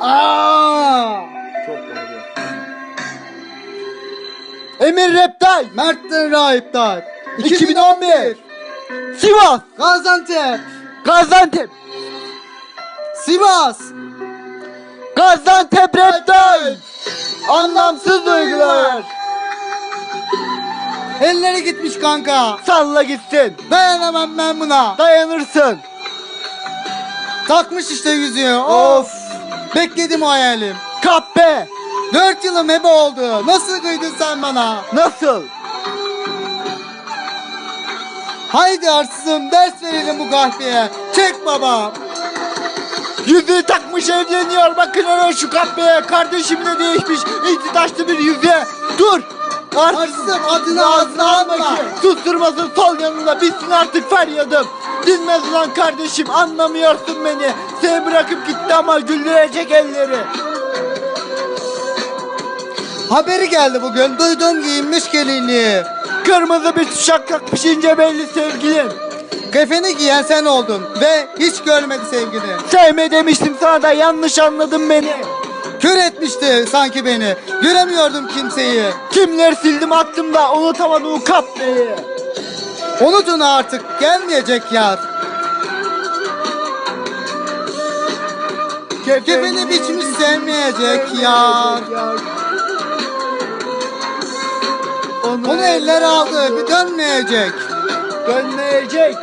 Aa! Çok bağırıyor. Emir Reptal. Mert'ten Rahip'ten. 2011. Sivas. Gaziantep. Gaziantep. Sivas. Gaziantep Reptal. Anlamsız duygular. Elleri gitmiş kanka. Salla gitsin. Dayanamam ben buna. Dayanırsın. Takmış işte yüzüğü. Of. Of. Bekledim o hayalim. Kahpe. Dört yılım hebe oldu. Nasıl kıydın sen bana? Nasıl? Haydi arsızım ders verelim bu kahveye. Çek baba. Yüzüğü takmış evleniyor. Bakın hele şu kahpeye. Kardeşim de değişmiş. İlk taşlı bir yüzüğe. Dur. Artık Arsızım adını ağzına alma. Susturmasın sol yanında bitsin artık feryadım. Dinmez lan kardeşim anlamıyorsun beni. Seni bırakıp gitti ama güldürecek elleri. Haberi geldi bugün. Duydum giyinmiş gelinliği. Kırmızı bir tuşak kalkmış ince belli sevgilim. Kefeni giyen sen oldun ve hiç görmedi sevgini. Sevme demiştim sana da yanlış anladın beni. Kör etmişti sanki beni. Göremiyordum kimseyi. Kimler sildim attım da unutamadım o kahpeyi. Unutun artık gelmeyecek yar. Kefeni biçmiş sevmeyecek yar. Onu eller aldı bir dönmeyecek. Dönmeyecek.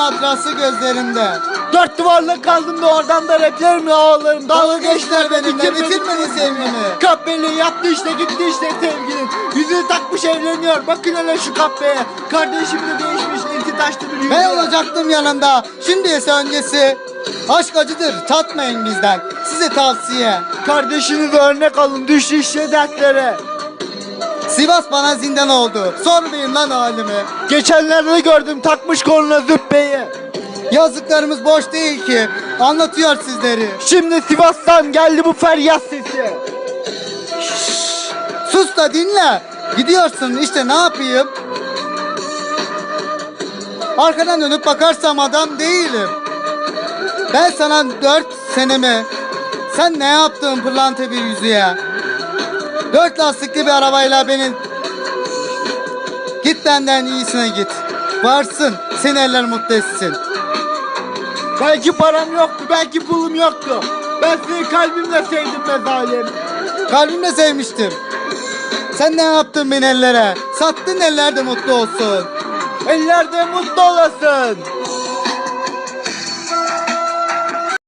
Hatırası gözlerimde. Dört duvarla kaldım da oradan da replerimle ağlarım. Dalga geçtiler benimle bitirmedi bitirmedi sevgimi. Kahpeli yaptı işte gitti işte sevgilim. Yüzüğü takmış evleniyor. Bakın hele şu kahpeye. Kardeşim de değişmiş. İlki taşlı bir yüzüğe. Ben olacaktım yanında. Şimdi ise öncesi. Aşk acıdır tatmayın bizden. Size tavsiye. Kardeşinize örnek alın. Düş işte dertlere. Sivas bana zindan oldu. Sormayın lan halimi. Geçenlerde gördüm takmış koluna züppeyi. Yazdıklarımız boş değil ki. Anlatıyor sizleri. Şimdi Sivas'tan geldi bu feryat sesi. Sus da dinle. Gidiyorsun işte ne yapayım? Arkadan dönüp bakarsam adam değilim. Ben sana dört senemi sen ne yaptın pırlanta bir yüzüğe? Dört lastikli bir arabayla beni Git benden iyisine git. Varsın seni eller mutlu etsin. Belki param yoktu, belki pulum yoktu. Ben seni kalbimle sevdim be zalim. Kalbimle sevmiştim. Sen ne yaptın beni ellere? Sattın ellerde mutlu olsun. Ellerde mutlu olasın.